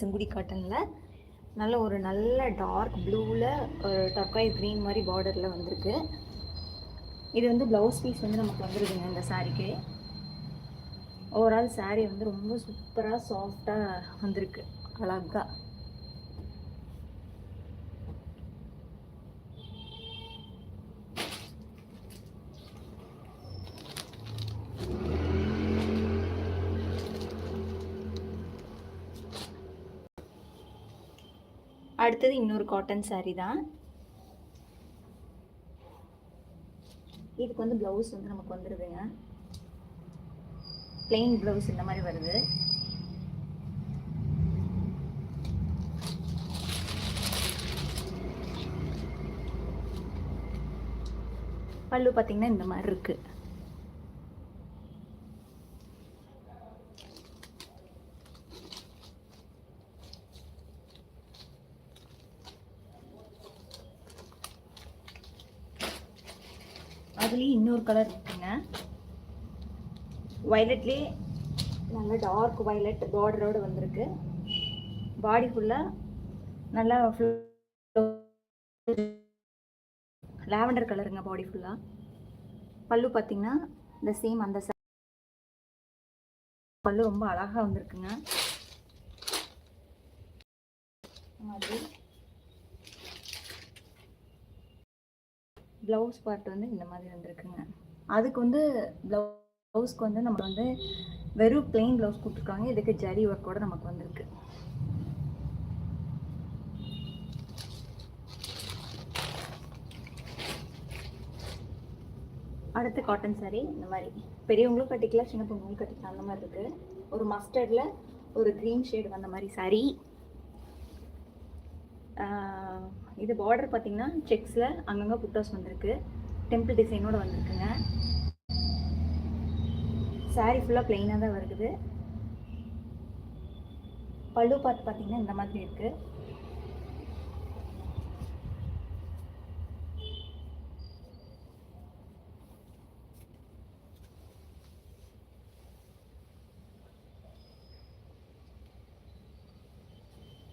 செங்குடி காட்டனில் நல்ல ஒரு நல்ல டார்க் ப்ளூவில் ஒரு டர்காய் க்ரீன் மாதிரி பார்டரில் வந்திருக்கு. இது வந்து ப்ளவுஸ் பீஸ் வந்து நமக்கு வந்துருக்குங்க இந்த சாரீக்கு ஓவரால் saree வந்து ரொம்ப சூப்பராக சாஃப்டாக வந்திருக்கு. அழகாக அடுத்தது இன்னொரு காட்டன் சாரீ தான். இதுக்கு வந்து ப்ளவுஸ் வந்து நமக்கு வந்துடுதுங்க பிளெயின் ப்ளவுஸ் இந்த மாதிரி வருது. பல்லு பார்த்தீங்கன்னா இந்த மாதிரி இருக்குது அதுலேயும் இன்னொரு கலர் இருக்குங்க. வயலட்லேயே நல்ல டார்க் வயலட் பார்டரோடு வந்திருக்கு. பாடி ஃபுல்லாக நல்லா லாவெண்டர் கலருங்க பாடி ஃபுல்லாக பல்லு பார்த்தீங்கன்னா இந்த சேம் அந்த பல்லு ரொம்ப அழகாக வந்திருக்குங்க. அது ப்ளவுஸ் பார்ட் வந்து இந்த மாதிரி வந்திருக்குங்க. அதுக்கு வந்து ப்ளவுஸ்க்கு வந்து நம்ம வந்து வெறும் பிளெயின் ப்ளவுஸ் கொடுத்துருக்காங்க. இதுக்கு ஜரி ஒர்க்கோட நமக்கு வந்திருக்கு. அடுத்து காட்டன் சாரீ இந்த மாதிரி. பெரியவங்களும் கட்டிக்கலாம் சின்ன பொண்ணுங்களும் கட்டிக்கலாம் அந்த மாதிரி இருக்கு. ஒரு மஸ்டர்டில் ஒரு க்ரீன் ஷேடு வந்த மாதிரி saree. இது பார்டர் பார்த்தீங்கன்னா செக்ஸில் அங்கங்கே புட்டாஸ் வந்திருக்கு. டெம்பிள் டிசைனோட வந்திருக்குங்க. சாரீ ஃபுல்லாக பிளெயினாக தான் வருது. பல்லு பார்த்து பார்த்தீங்கன்னா இந்த மாதிரி இருக்கு.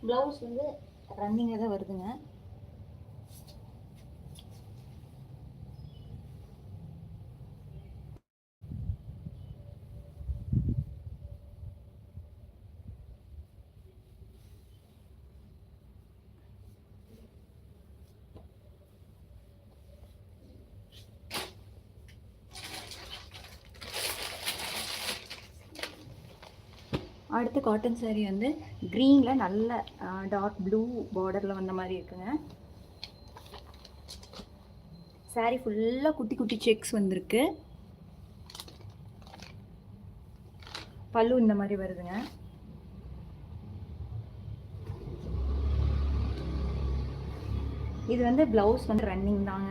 ப்ளவுஸ் வந்து ரன்னிங்காக தான் வருதுங்க. அடுத்து காட்டன் saree வந்து க்ரீனில் நல்ல டார்க் ப்ளூ பார்டரில் வந்த மாதிரி இருக்குங்க. Saree ஃபுல்லாக குட்டி குட்டி செக்ஸ் வந்திருக்கு. பல்லு இந்த மாதிரி வருதுங்க. இது வந்து ப்ளவுஸ் வந்து ரன்னிங் தாங்க.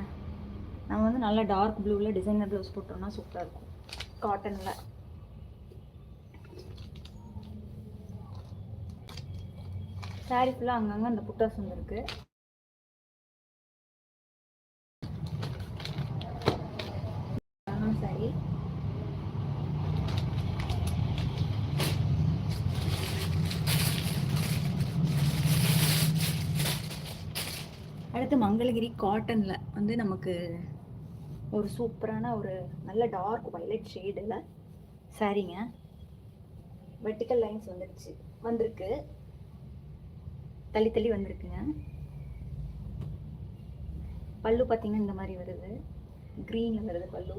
நம்ம வந்து நல்லா டார்க் ப்ளூவில் டிசைனர் ப்ளவுஸ் போட்டோம்னா சூப்பராக இருக்கும். காட்டனில் சாரி ஃபுல்லாக அங்கங்கே அந்த புட்டாஸ் வந்துருக்கு சாரி அடுத்து மங்களகிரி காட்டனில் வந்து நமக்கு ஒரு சூப்பரான ஒரு நல்ல டார்க் வயலட் ஷேடில் சாரீங்க வெர்டிக்கல் லைன்ஸ் வந்துடுச்சு வந்திருக்கு. தள்ளி தள்ளி வந்திருக்குங்க. பல்லு பார்த்தீங்கன்னா இந்த மாதிரி வருது. க்ரீனில் வருது பல்லு.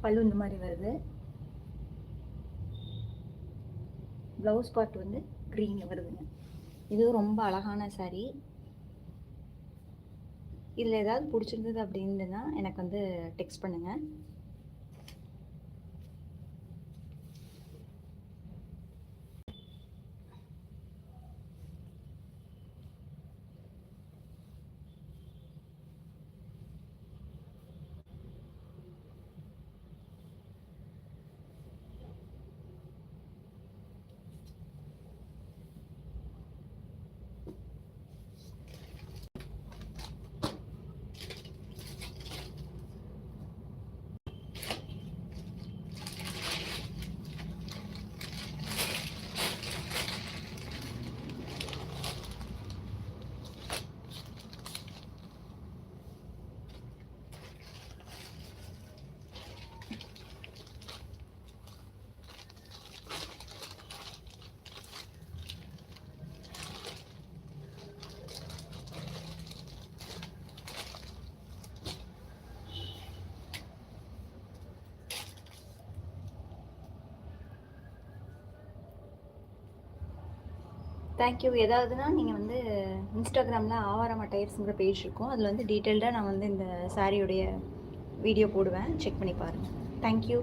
பல்லு இந்த மாதிரி வருது. ப்ளவுஸ் பார்ட் வந்து க்ரீனில் வருதுங்க. இது ரொம்ப அழகான saree. இதில் ஏதாவது பிடிச்சிருந்தது அப்படின்னா எனக்கு வந்து டெக்ஸ்ட் பண்ணுங்கள் தேங்க்யூ ஏதாவதுனா நீங்கள் வந்து இன்ஸ்டாகிராமில் ஆவாரம் டயர்ஸுங்கிற பேஜ் இருக்கும். அதில் வந்து டீட்டெயில்டாக நான் வந்து இந்த சாரியுடைய வீடியோ போடுவேன். செக் பண்ணி பாருங்கள் தேங்க்யூ